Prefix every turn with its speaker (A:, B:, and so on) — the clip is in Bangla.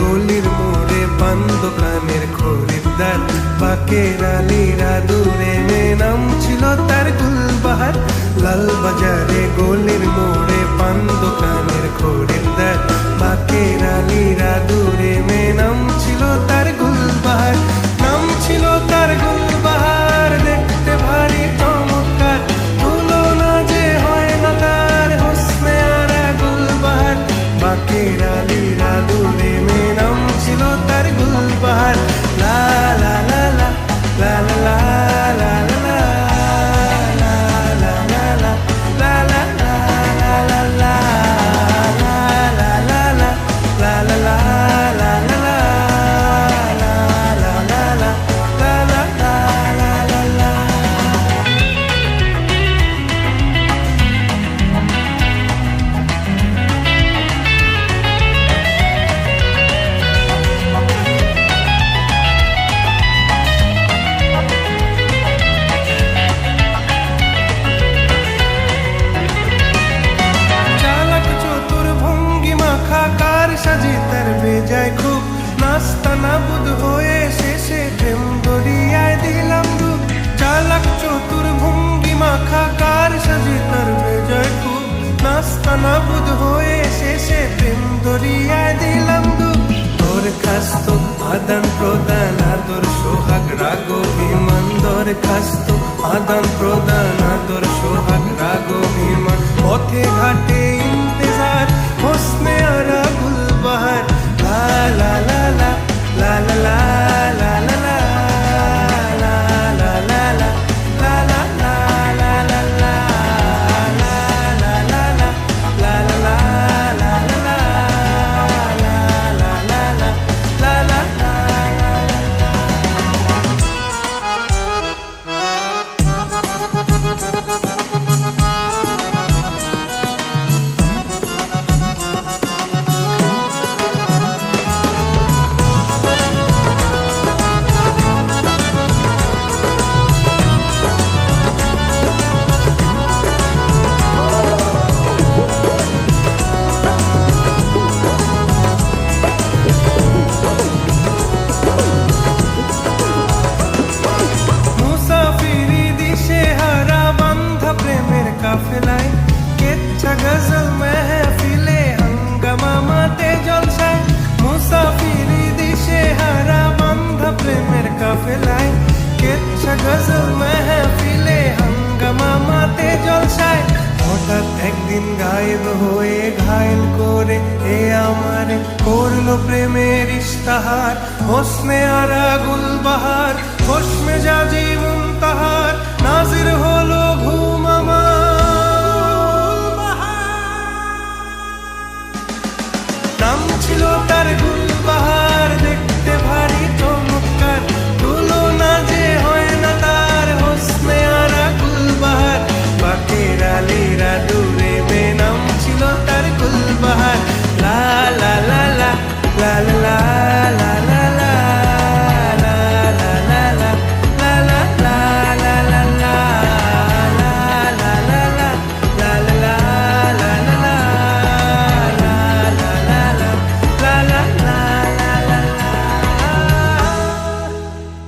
A: গলির মোড়ে বান্দ প্রাণের খরিদ্দার। পাকের আলিরা দূরে নাম ছিল তার গুলবাহার। লাল বাজারে গলি জিতার বেজায় খুব নাস্তা নাবুদ হয়ে শেষে প্রেম দরিয়ায় দিলাম রূপ। চালাক চতুর ভঙ্গি মাখা কার সাজি তার বেজায় খুব নাস্তা হয়ে শেষে প্রেম দরিয়ায় দিলাম রূপ। আদান প্রদান, আদর সোহাগ, রাগ অভিমান দরখাস্ত আদান প্রদান কাফেলায় কেচ্ছা গজল মেহফিলে হাঙ্গামা মাতে জলসায় হঠাৎ একদিন গায়েব হয়ে ঘায়ল করে এ আমার করল প্রেমের ইস্তাহার হোসনে আরা গুলবাহার হোসমে জীবন তাহার নাজির হলো